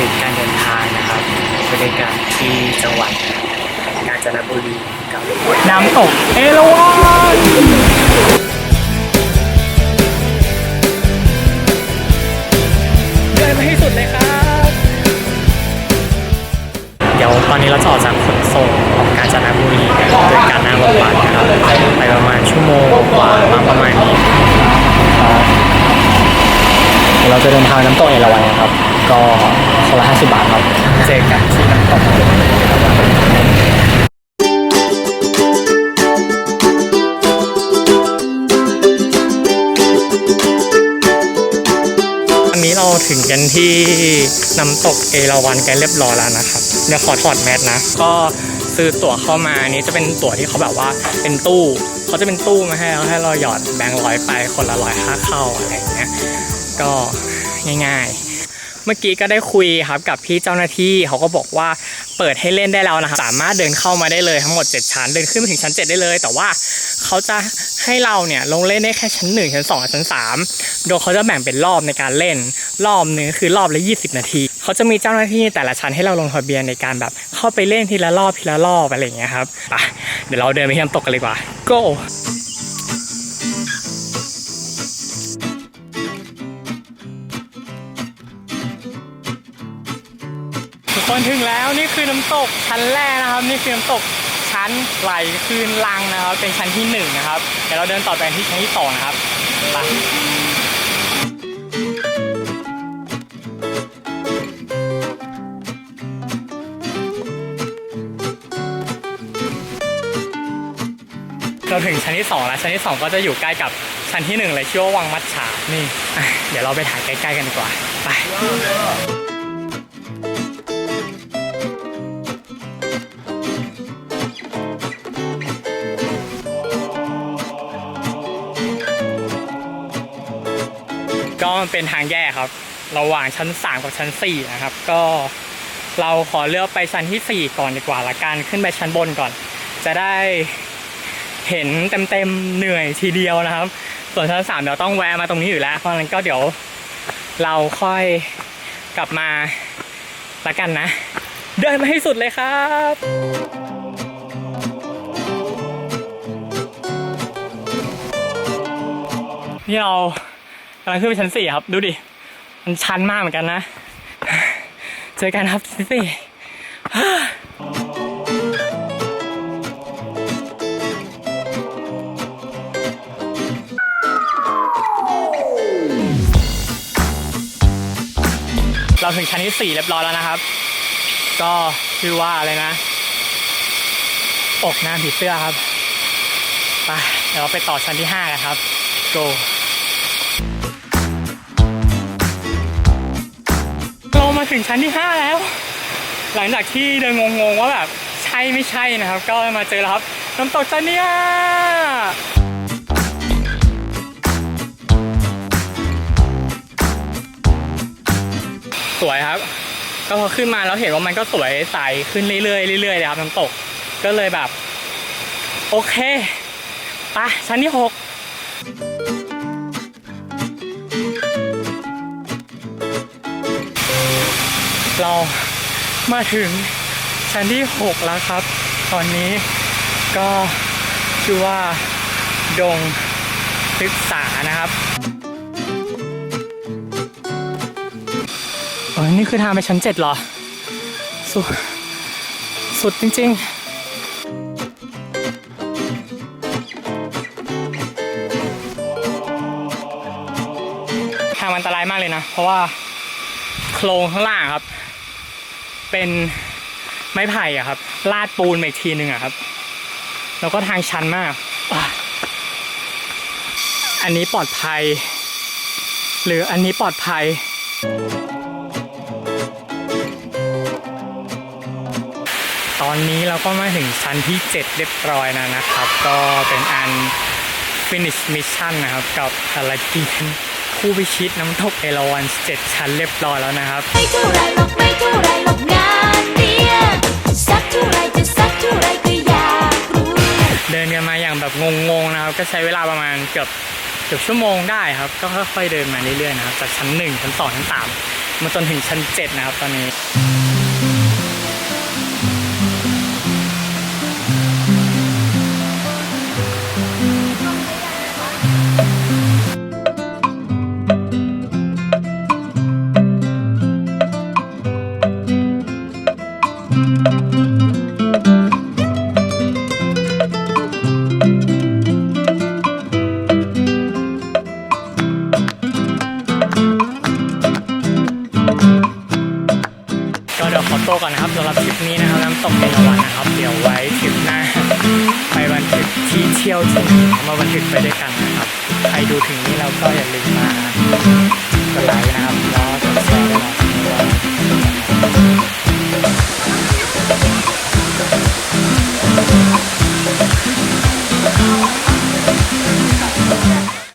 ถึงการเดินทางนะครับบรรยากาศที่จังหวัดกาญจนบุรีกับน้ำตกเอราวัณเดินไปให้สุดเลยครับเดี๋ยวตอนนี้เราจะออกจากขนส่งของกาญจนบุรีกันโดยการนั่งรถบัสนะครับไปประมาณชั่วโมงกว่ามาประมาณนี้เราจะเดินทางน้ำตกเอราวัณนะครับ ก็คนละ50บาทครับเจอกันที่น้ำตกอันนี้เราถึงกันที่น้ำตกเอราวัณกันเรียบร้อยแล้วนะครับเดี๋ยวขอถอดแมสนะ ก็ซื้อตั๋วเข้ามาอันนี้จะเป็นตั๋วที่เขาแบบว่าเป็นตู้เขาจะเป็นตู้มาให้แล้วให้เราหยอดแบงค์ร้อยไปคนละร้อยค่าเข้าอะไรอย่างเงี้ยก็ง่ายๆ เมื่อกี้ก็ได้คุยครับกับพี่เจ้าหน้าที่เขาก็บอกว่าเปิดให้เล่นได้แล้วนะครับสามารถเดินเข้ามาได้เลยทั้งหมด 7 ชั้น เดินขึ้นไปถึงชั้น 7 ได้เลย แต่ว่าเขาจะให้เราเนี่ยลงเล่นได้แค่ชั้น 1 ชั้น 2 ชั้น 3 โดยเขาจะแบ่งเป็นรอบในการเล่น รอบนึงคือรอบละ 20 นาทีเขาจะมีเจ้าหน้าที่แต่ละชั้นให้เราลงทะเบียนในการแบบเข้าไปเล่นทีละรอบทีละรอบอะไรอย่างเงี้ยครับไปเดี๋ยวเราเดินไปที่น้ำตกกันเลยกว่า go นถึงแล้วนี่คือน้ำตกชั้นแรกนะครับ นี่คือน้ำตกชั้นไหลคืนลังนะครับ เป็นชั้นที่หนึ่งนะครับเดี๋ยวเราเดินต่อไปที่ชั้นที่สองนะครับไปเราถึงชั้นที่สองแล้วชั้นที่สองก็จะอยู่ใกล้กับชั้นที่หนึ่งเลยชื่อว่าวังมัดฉานี่ เดี๋ยวเราไปถ่ายใกล้ๆกันดีกว่า ไป มันเป็นทางแยกครับ ระหว่างชั้น 3 กับชั้น 4 นะครับ ก็เราขอเลือกไปชั้นที่ 4 ก่อนดีกว่าละกันขึ้นไปชั้นบนก่อน จะได้เห็นเต็มๆเหนื่อยทีเดียวนะครับ ส่วนชั้น3เดี๋ยวต้องแวะมาตรงนี้อยู่แล้ว เพราะฉะนั้นก็เดี๋ยวเราค่อยกลับมาละกันนะ เดินมาให้สุดเลยครับนี่เราำลังขึ้นไปชั้นสี่ครับ ดูดิ มันชันมากเหมือนกันนะ เจอกันครับชั้นสี่เราถึงชั้นที่สี่เรียบร้อยแล้วนะครับ ก็ชื่อว่าอะไรนะ อกน้าผีเสื้อครับ ไป เดี๋ยวเราไปต่อชั้นที่ห้ากันครับ go ถึงชั้นที่ 5 แล้ว หลังจากที่เดินงงๆว่าแบบใช่ไม่ใช่นะครับ ก็มาเจอแล้วครับน้ำตกจันเนี่ยสวยครับ ก็พอขึ้นมาแล้วเห็นว่ามันก็สวยใสขึ้นเรื่อยๆเรื่อยๆเลยครับน้ำตกก็เลยแบบ โอเคปะชั้นที่ 6 เรามาถึงชั้นที่ 6 แล้วครับ ตอนนี้ก็ชื่อว่า ดงศึกษานะครับเออนี่คือทางไปชั้น7เหรอ สุด สุดจริง ๆทางมันอันตรายมากเลยนะ เพราะว่าโครงข้างล่างครับ เป็นไม้ไผ่อะครับ ลาดปูนมาอีกทีหนึ่งอะครับ แล้วก็ทางชันมาก อันนี้ปลอดภัย หรืออันนี้ปลอดภัย ตอนนี้เราก็มาถึงชั้นที่ 7 เรียบร้อยแล้วนะครับ ก็เป็นอัน finish mission นะครับ กับภารกิจผู้พิชิตน้ำตกเอราวัณ7ชั้นเรียบร้อยแล้วนะครับ ไม่เท่าไรหรอกไม่เท่าไรหรอกนเก็ใช้เวลาประมาณเกือบเกือบชั่วโมงได้ครับ ก็ค่อยๆเดินมาเรื่อยๆนะครับจากชั้นหนึ่งชั้นสองชั้นสามมาจนถึงชั้น7นะครับตอนนี้ นี้นะครับน้ำตกเอราวัณนะครับ เดี๋ยวไว้ทริปหน้า ไปบันทึกที่เที่ยวที่มาบันทึกไปด้วยกันนะครับ ใครดูถึงนี้เราก็อย่าลืมมากดไลค์นะครับ